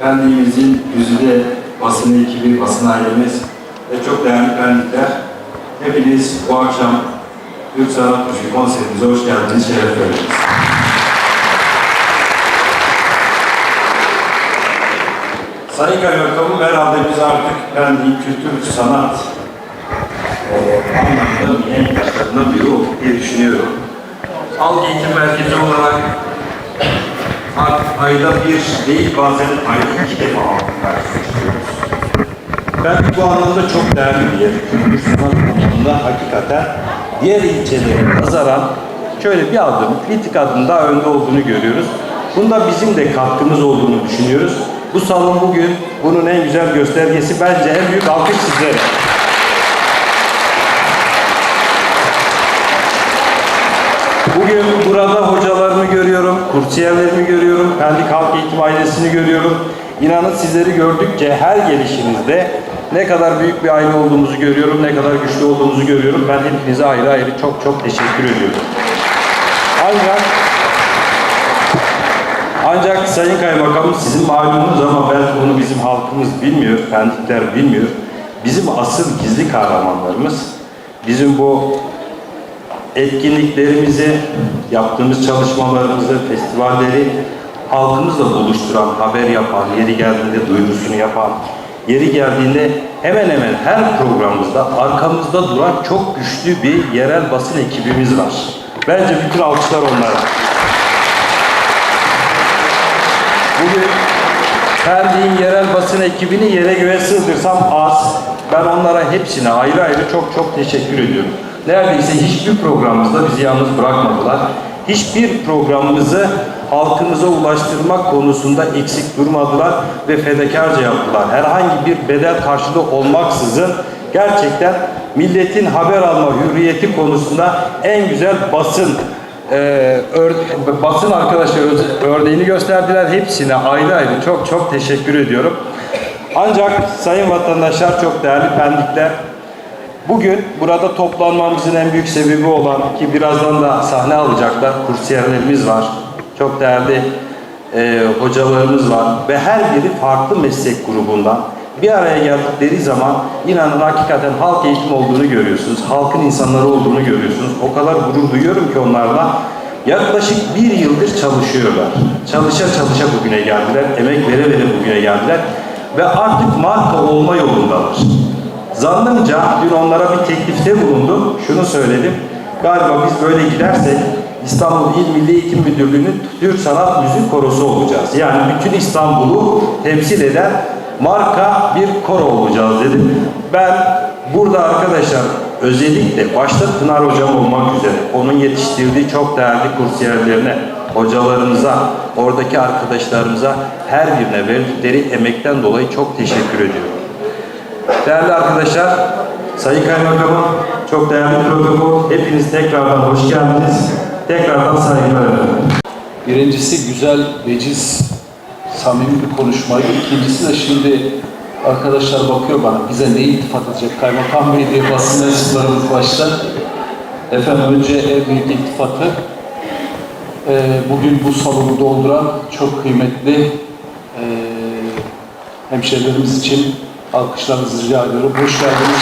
Pendik'imizin güzide basın ekibi, basın ailemiz ve çok değerli Pendikler. Hepiniz bu akşam Türk Sanat Kuşu konserimize hoş geldiniz, şeref verdiniz. Sayın Kaymakamım herhalde biz artık Pendik kültür sanat e, anlamında bir en başlarından biri olduk diye düşünüyorum. Halk Eğitim Merkezi ayda bir değil bazen ayda iki defa halkın karşısına çıkıyoruz. Ben bu anlamda çok değerli bir yer. Sanat anlamında hakikaten diğer ilçelere nazaran şöyle bir adım, bir adım daha önde olduğunu görüyoruz. Bunda bizim de katkımız olduğunu düşünüyoruz. Bu salon bugün bunun en güzel göstergesi bence en büyük alkış sizlere. Bugün burada hocalarımı görüyorum, kursiyerlerimi görüyorum, Pendik Halk Eğitim ailesini görüyorum. İnanın sizleri gördükçe her gelişinizde ne kadar büyük bir aile olduğumuzu görüyorum, ne kadar güçlü olduğumuzu görüyorum. Ben hepinize ayrı ayrı çok çok teşekkür ediyorum. Ancak ancak Sayın Kaymakamım sizin malumunuz ama belki bunu bizim halkımız bilmiyor, Pendikler bilmiyor. Bizim asıl gizli kahramanlarımız, bizim bu etkinliklerimizi, yaptığımız çalışmalarımızı, festivalleri halkımızla buluşturan, haber yapan, yeri geldiğinde duyurusunu yapan, yeri geldiğinde hemen hemen her programımızda arkamızda duran çok güçlü bir yerel basın ekibimiz var. Bence bütün alkışlar onlara. Bugün Pendik'in yerel basın ekibini yere göğe sığdırsam az. Ben onlara hepsine ayrı ayrı çok çok teşekkür ediyorum. Neredeyse hiçbir programımızda bizi yalnız bırakmadılar. Hiçbir programımızı halkımıza ulaştırmak konusunda eksik durmadılar ve fedakarca yaptılar. Herhangi bir bedel karşılığı olmaksızın gerçekten milletin haber alma hürriyeti konusunda en güzel basın ee, ör- basın arkadaşlar örneğini gösterdiler. Hepsine ayrı ayrı çok çok teşekkür ediyorum. Ancak sayın vatandaşlar çok değerli pendikler bugün burada toplanmamızın en büyük sebebi olan ki birazdan da sahne alacaklar kursiyerlerimiz var. Çok değerli e, hocalarımız var ve her biri farklı meslek grubundan bir araya geldikleri zaman inanın hakikaten halk eğitim olduğunu görüyorsunuz. Halkın insanları olduğunu görüyorsunuz. O kadar gurur duyuyorum ki onlarla. Yaklaşık bir yıldır çalışıyorlar. Çalışa çalışa bugüne geldiler. Emek vere vere bugüne geldiler. Ve artık marka olma yolundalar. Zannımca dün onlara bir teklifte bulundum. Şunu söyledim. Galiba biz böyle gidersek İstanbul İl Milli Eğitim Müdürlüğü'nün Türk Sanat Müzik Korosu olacağız. Yani bütün İstanbul'u temsil eden marka bir koro olacağız dedim. Ben burada arkadaşlar özellikle başta Pınar Hocam olmak üzere onun yetiştirdiği çok değerli kursiyerlerine, hocalarımıza, oradaki arkadaşlarımıza her birine verdikleri emekten dolayı çok teşekkür ediyorum. Değerli arkadaşlar, Sayın Kaymakamım, çok değerli protokol, hepiniz tekrardan hoş geldiniz. Tekrardan saygılar efendim. Birincisi güzel, veciz, samimi bir konuşmaydı. İkincisi de şimdi arkadaşlar bakıyor bana, bize ne iltifat edecek Kaymakam Bey diye basın mensuplarımız başta. Efendim önce en büyük iltifatı e, bugün bu salonu dolduran çok kıymetli e, hemşehrilerimiz için alkışlarınızı rica ediyorum. Hoş geldiniz.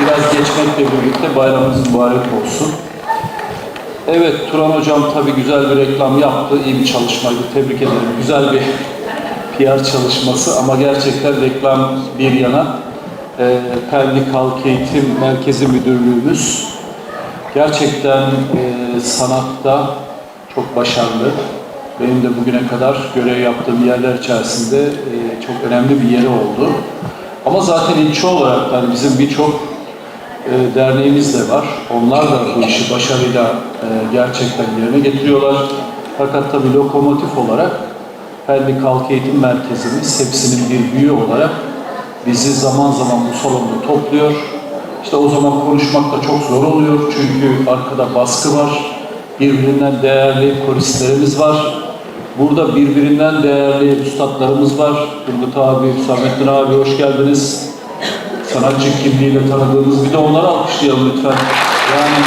Biraz geçmekle birlikte bayramımız mübarek olsun. Evet, Turan Hocam tabii güzel bir reklam yaptı. iyi bir çalışmaydı. Tebrik ederim. Güzel bir PR çalışması ama gerçekten reklam bir yana e, Pendik Halk Eğitim Merkezi Müdürlüğümüz gerçekten e, sanatta çok başarılı. Benim de bugüne kadar görev yaptığım yerler içerisinde e, çok önemli bir yeri oldu. Ama zaten ilçe olarak da hani bizim birçok e, derneğimiz de var. Onlar da bu işi başarıyla e, gerçekten yerine getiriyorlar. Fakat tabii lokomotif olarak Pendik Halk Eğitim Merkezimiz hepsinin bir büyüğü olarak bizi zaman zaman bu salonda topluyor. İşte o zaman konuşmak da çok zor oluyor çünkü arkada baskı var. Birbirinden değerli koristlerimiz var. Burada birbirinden değerli üstadlarımız var. Turgut abi, Samettin abi hoş geldiniz sanatçı kimliğiyle tanıdığımız bir de onları alkışlayalım lütfen. Yani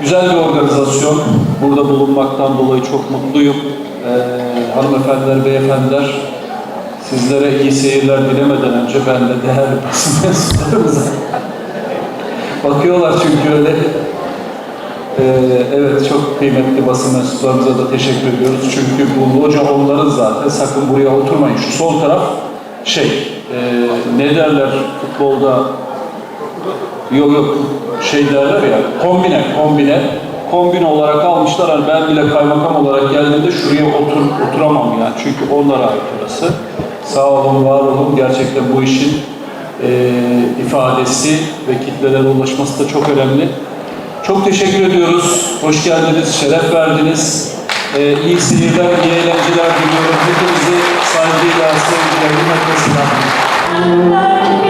Güzel bir organizasyon. Burada bulunmaktan dolayı çok mutluyum. Ee, hanımefendiler, beyefendiler, sizlere iyi seyirler dilemeden önce ben de değerli basın mensuplarımıza bakıyorlar çünkü öyle. Ee, evet çok kıymetli basın mensuplarımıza da teşekkür ediyoruz. Çünkü bu loca onların zaten. Sakın buraya oturmayın. Şu sol taraf şey, e, ne derler futbolda Yok yok şey derler ya kombine kombine kombine olarak almışlar hani ben bile kaymakam olarak geldiğimde şuraya otur, oturamam yani çünkü onlara ait orası. Sağ olun var olun gerçekten bu işin e, ifadesi ve kitlelere ulaşması da çok önemli. Çok teşekkür ediyoruz. Hoş geldiniz, şeref verdiniz. E, iyi seyirler, iyi eğlenceler diliyorum. Hepinizi saygıyla, sevgiyle, hürmetle selamlıyorum.